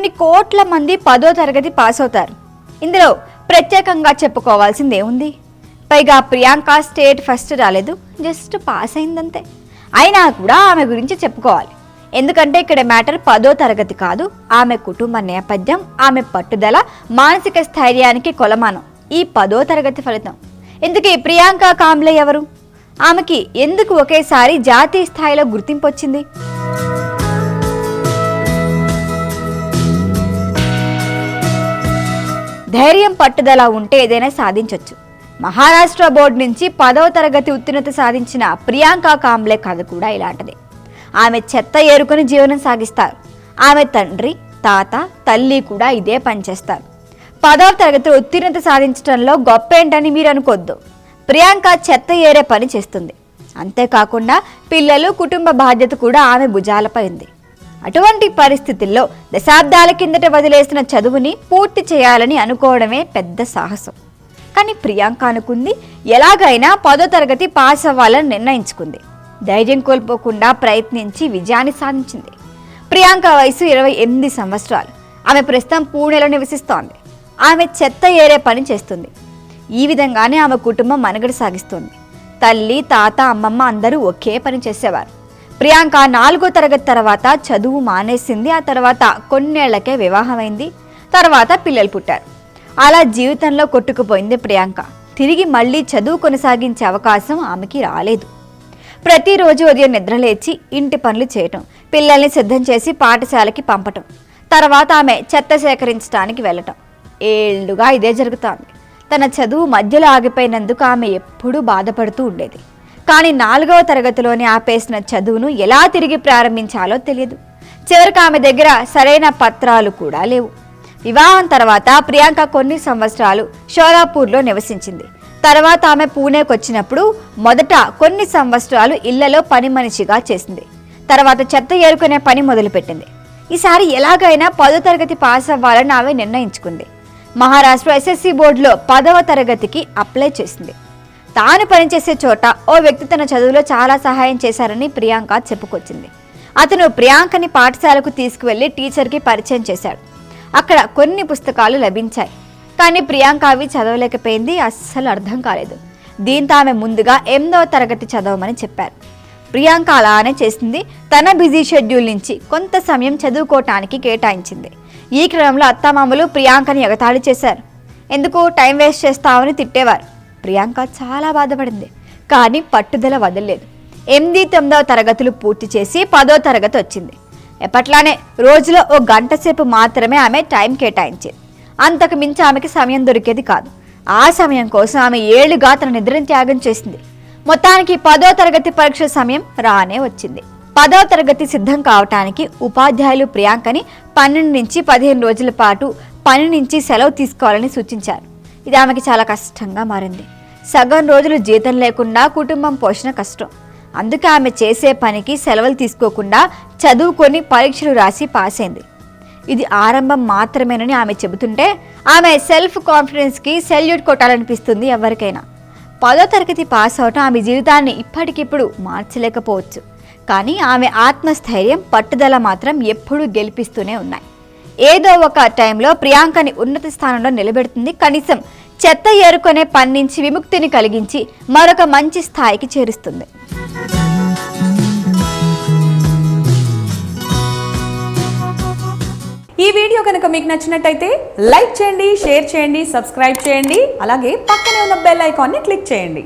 కొన్ని కోట్ల మంది పదో తరగతి పాస్ అవుతారు. ఇందులో ప్రత్యేకంగా చెప్పుకోవాల్సింది ఏముంది పైగా ప్రియాంక స్టేట్ ఫస్ట్ రాలేదు జస్ట్ పాస్ అయిందంతే. అయినా కూడా ఆమె గురించి చెప్పుకోవాలి. ఎందుకంటే ఇక్కడ మ్యాటర్ పదో తరగతి కాదు ఆమె కుటుంబ నేపథ్యం ఆమె పట్టుదల మానసిక స్థైర్యానికి కొలమానం. ఈ పదో తరగతి ఫలితం. ఇందుకే ప్రియాంక కాంబ్లే ఎవరు? ఆమెకి ఎందుకు ఒకేసారి జాతీయ స్థాయిలో గుర్తింపు వచ్చింది? పట్టుదల ఉంటే ఏదైనా సాధించవచ్చు మహారాష్ట్ర బోర్డు నుంచి పదవ తరగతి ఉత్తీర్ణత సాధించిన ప్రియాంక కాంబ్లే కథ కూడా ఇలాంటిదే. ఆమె చెత్త ఏరుకుని జీవనం సాగిస్తారు. ఆమె తండ్రి తాత తల్లి కూడా ఇదే పనిచేస్తారు పదవ తరగతిలో ఉత్తీర్ణత సాధించడంలో గొప్ప ఏంటని మీరు అనుకోద్దు. ప్రియాంక చెత్త ఏరే పని చేస్తుంది. అంతేకాకుండా పిల్లలు కుటుంబ బాధ్యత కూడా ఆమె భుజాలపై ఉంది. అటువంటి పరిస్థితుల్లో దశాబ్దాల కిందట వదిలేసిన చదువుని పూర్తి చేయాలని అనుకోవడమే పెద్ద సాహసం. కానీ ప్రియాంక అనుకుంది ఎలాగైనా పదో తరగతి పాస్ అవ్వాలని నిర్ణయించుకుంది. ధైర్యం కోల్పోకుండా ప్రయత్నించి విజయాన్ని సాధించింది. ప్రియాంక వయసు ఇరవై ఎనిమిది సంవత్సరాలు. ఆమె ప్రస్తుతం పూణేలో నివసిస్తోంది. ఆమె చెత్త ఏరే పని చేస్తుంది. ఈ విధంగానే ఆమె కుటుంబం మనుగడ సాగిస్తుంది. తల్లి తాత అమ్మమ్మ అందరూ ఒకే పని చేసేవారు. ప్రియాంక నాలుగో తరగతి తర్వాత చదువు మానేసింది. ఆ తర్వాత కొన్నేళ్ళకే వివాహమైంది. తర్వాత పిల్లలు పుట్టారు. అలా జీవితంలో కొట్టుకుపోయింది ప్రియాంక. తిరిగి మళ్ళీ చదువు కొనసాగించే అవకాశం ఆమెకి రాలేదు. ప్రతిరోజు ఉదయం నిద్రలేచి ఇంటి పనులు చేయటం పిల్లల్ని సిద్ధం చేసి పాఠశాలకి పంపటం తర్వాత ఆమె చెత్త సేకరించడానికి వెళ్ళటం. ఏళ్ళుగా ఇదే జరుగుతోంది. తన చదువు మధ్యలో ఆగిపోయినందుకు ఆమె ఎప్పుడూ బాధపడుతూ ఉండేది. కానీ నాలుగవ తరగతిలోనే ఆపేసిన చదువును ఎలా తిరిగి ప్రారంభించాలో తెలియదు. చివరికి ఆమె దగ్గర సరైన పత్రాలు కూడా లేవు. వివాహం తర్వాత ప్రియాంక కొన్ని సంవత్సరాలు షోలాపూర్లో నివసించింది. తర్వాత ఆమె పూణేకి వచ్చినప్పుడు మొదట కొన్ని సంవత్సరాలు ఇళ్ళలో పని మనిషిగా చేసింది. తర్వాత చెత్త ఏరుకునే పని మొదలుపెట్టింది. ఈసారి ఎలాగైనా పదో తరగతి పాస్ అవ్వాలని ఆమె నిర్ణయించుకుంది. మహారాష్ట్ర ఎస్ఎస్సి బోర్డులో పదవ తరగతికి అప్లై చేసింది. తాను పనిచేసే చోట ఓ వ్యక్తి తన చదువులో చాలా సహాయం చేశారని ప్రియాంక చెప్పుకొచ్చింది. అతను ప్రియాంకని పాఠశాలకు తీసుకువెళ్ళి టీచర్కి పరిచయం చేశాడు. అక్కడ కొన్ని పుస్తకాలు లభించాయి. కానీ ప్రియాంక అవి చదవలేకపోయింది అస్సలు అర్థం కాలేదు. దీంతో ఆమె ముందుగా ఎనిమిదవ తరగతి చదవమని చెప్పారు. ప్రియాంక అలానే చేసింది. తన బిజీ షెడ్యూల్ నుంచి కొంత సమయం చదువుకోవటానికి కేటాయించింది. ఈ క్రమంలో అత్తమామలు ప్రియాంకని ఎగతాళి చేశారు. ఎందుకు టైం వేస్ట్ చేస్తావని తిట్టేవారు. ప్రియాంక చాలా బాధపడింది కానీ పట్టుదల వదలలేదు. ఎనిమిది తొమ్మిదవ తరగతులు పూర్తి చేసి పదో తరగతి వచ్చింది. ఎప్పట్లానే రోజులో ఓ గంట సేపు మాత్రమే ఆమె టైం కేటాయించేది. అంతకు మించి ఆమెకి సమయం దొరికేది కాదు. ఆ సమయం కోసం ఆమె ఏళ్ళుగా తన నిద్రను త్యాగం చేసింది. మొత్తానికి పదో తరగతి పరీక్ష సమయం రానే వచ్చింది. పదో తరగతి సిద్ధం కావటానికి ఉపాధ్యాయులు ప్రియాంకని పన్నెండు నుంచి పదిహేను రోజుల పాటు పని నుంచి సెలవు తీసుకోవాలని సూచించారు. ఇది ఆమెకి చాలా కష్టంగా మారింది. సగం రోజులు జీతం లేకుండా కుటుంబం పోషణ కష్టం. అందుకే ఆమె చేసే పనికి సెలవులు తీసుకోకుండా చదువుకొని పరీక్షలు రాసి పాస్ అయింది. ఇది ఆరంభం మాత్రమేనని ఆమె చెబుతుంటే ఆమె సెల్ఫ్ కాన్ఫిడెన్స్కి సెల్యూట్ కొట్టాలనిపిస్తుంది ఎవరికైనా. పదో తరగతి పాస్ అవటం ఆమె జీవితాన్ని ఇప్పటికిప్పుడు మార్చలేకపోవచ్చు. కానీ ఆమె ఆత్మస్థైర్యం పట్టుదల మాత్రం ఎప్పుడూ గెలిపిస్తూనే ఉన్నాయి. ఏదో ఒక టైంలో ప్రియాంకని ఉన్నత స్థానంలో నిలబెడుతుంది కనీసం చెత్త ఏరుకొనే పని నుంచి విముక్తిని కలిగించి మరొక మంచి స్థాయికి చేరుస్తుంది. ఈ వీడియో కనుక మీకు నచ్చినట్టయితే లైక్ చేయండి షేర్ చేయండి సబ్స్క్రైబ్ చేయండి అలాగే పక్కనే ఉన్న బెల్ ఐకాన్ని క్లిక్ చేయండి.